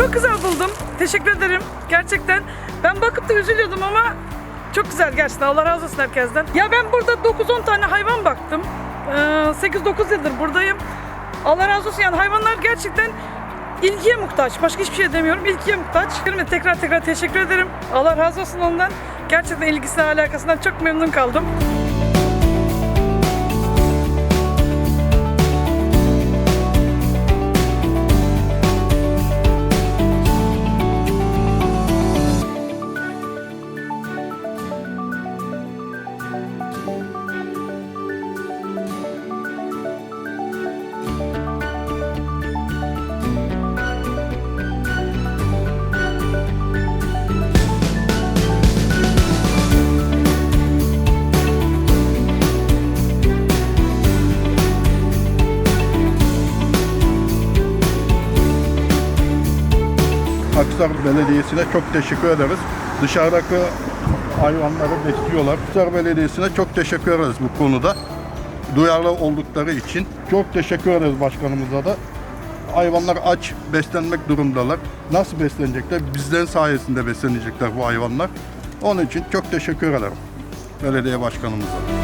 Çok güzel buldum. Teşekkür ederim. Gerçekten. Ben bakıp da üzülüyordum ama çok güzel gerçekten. Allah razı olsun herkesten. Ya ben burada 9-10 tane hayvan baktım. Ee, 8-9 yıldır buradayım. Allah razı olsun yani hayvanlar gerçekten ilgiye muhtaç. Başka hiçbir şey demiyorum. İlgiye muhtaç. Tekrar tekrar teşekkür ederim. Allah razı olsun ondan. Gerçekten ilgisine alakasından çok memnun kaldım. Aksar Belediyesi'ne çok teşekkür ederiz. Dışarıdaki hayvanları besliyorlar. Aksar Belediyesi'ne çok teşekkür ederiz bu konuda. Duyarlı oldukları için. Çok teşekkür ederiz başkanımıza da. Hayvanlar aç, beslenmek durumdalar. Nasıl beslenecekler? Bizlerin sayesinde beslenecekler bu hayvanlar. Onun için çok teşekkür ederim belediye başkanımıza.